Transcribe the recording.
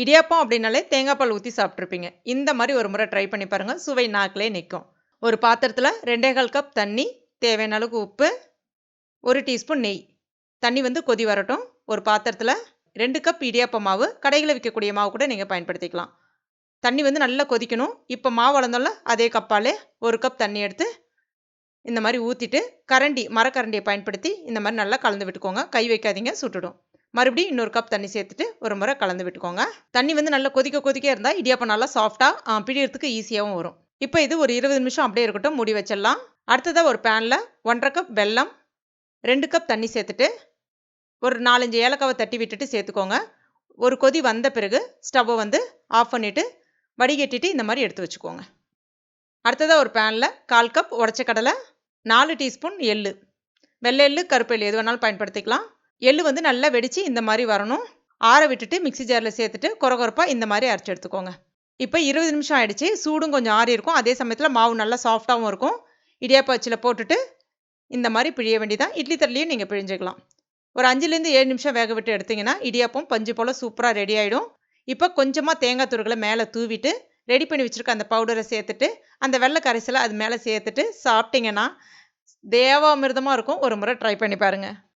இடியாப்பம் அப்படின்னாலே தேங்காய் பால் ஊற்றி சாப்பிட்ருப்பீங்க இந்த மாதிரி ஒரு முறை ட்ரை பண்ணி பாருங்கள் சுவை நாக்கிலே நிற்கும் ஒரு பாத்திரத்தில் ரெண்டே கால் கப் தண்ணி தேவையான அளவுக்கு உப்பு ஒரு டீஸ்பூன் நெய். தண்ணி வந்து கொதி வரட்டும். ஒரு பாத்திரத்தில் ரெண்டு கப் இடியாப்ப மாவு கடைகளில் விற்கக்கூடிய மாவு கூட நீங்கள் பயன்படுத்திக்கலாம். தண்ணி வந்து நல்லா கொதிக்கணும். இப்போ மாவு வளர்ந்தோம்ல அதே கப்பாலே ஒரு கப் தண்ணி எடுத்து இந்த மாதிரி ஊற்றிட்டு கரண்டி மரக்கரண்டியை பயன்படுத்தி இந்த மாதிரி நல்லா கலந்து விட்டுக்கோங்க. கை வைக்காதீங்க சுட்டுடும். மறுபடியும் இன்னொரு கப் தண்ணி சேர்த்துட்டு ஒரு முறை கலந்து விட்டுக்கோங்க. தண்ணி வந்து நல்லா கொதிக்க கொதிக்க இருந்தால் இடியாப்பம் நல்லா சாஃப்டாக பிடிக்கிறதுக்கு ஈஸியாகவும் வரும். இப்போ இது ஒரு இருபது நிமிஷம் அப்படியே இருக்கட்டும் மூடி வச்சிடலாம். அடுத்ததாக ஒரு பேனில் ஒன்றரை கப் வெல்லம் ரெண்டு கப் தண்ணி சேர்த்துட்டு ஒரு நாலஞ்சு ஏலக்காவை தட்டி விட்டுட்டு சேர்த்துக்கோங்க. ஒரு கொதி வந்த பிறகு ஸ்டவ்வை வந்து ஆஃப் பண்ணிவிட்டு வடிகட்டிட்டு இந்த மாதிரி எடுத்து வச்சுக்கோங்க. அடுத்ததாக ஒரு பேனில் கால் கப் உடச்ச கடலை நாலு டீஸ்பூன் எள்ளு. வெள்ளை எள்ளு கருப்பு எள்ளு எது வேணாலும் பயன்படுத்திக்கலாம். எள்ளு வந்து நல்லா வெடித்து இந்த மாதிரி வரணும். ஆற விட்டுட்டு மிக்சி ஜாரில் சேர்த்துட்டு குறகுறப்பாக இந்த மாதிரி அரைச்சி எடுத்துக்கோங்க. இப்போ இருபது நிமிஷம் ஆயிடுச்சு. சூடும் கொஞ்சம் ஆறி இருக்கும். அதே சமயத்தில் மாவு நல்லா சாஃப்டாகவும் இருக்கும். இடியாப்ப அச்சில் போட்டுட்டு இந்த மாதிரி பிழிய வேண்டியதான் இட்லி தரலையும் நீங்கள் பிழிஞ்சிக்கலாம். ஒரு அஞ்சுலேருந்து ஏழு நிமிஷம் வேக விட்டு எடுத்திங்கன்னா இடியாப்பம் பஞ்சு போல் சூப்பராக ரெடி ஆகிடும் இப்போ கொஞ்சமாக தேங்காய் துருகளை மேலே தூவிட்டு ரெடி பண்ணி வச்சுருக்க அந்த பவுடரை சேர்த்துட்டு அந்த வெள்ளை கரைசலை அது மேலே சேர்த்துட்டு சாப்பிட்டிங்கன்னா தேவாமிர்தமாக இருக்கும். ஒரு முறை ட்ரை பண்ணி பாருங்கள்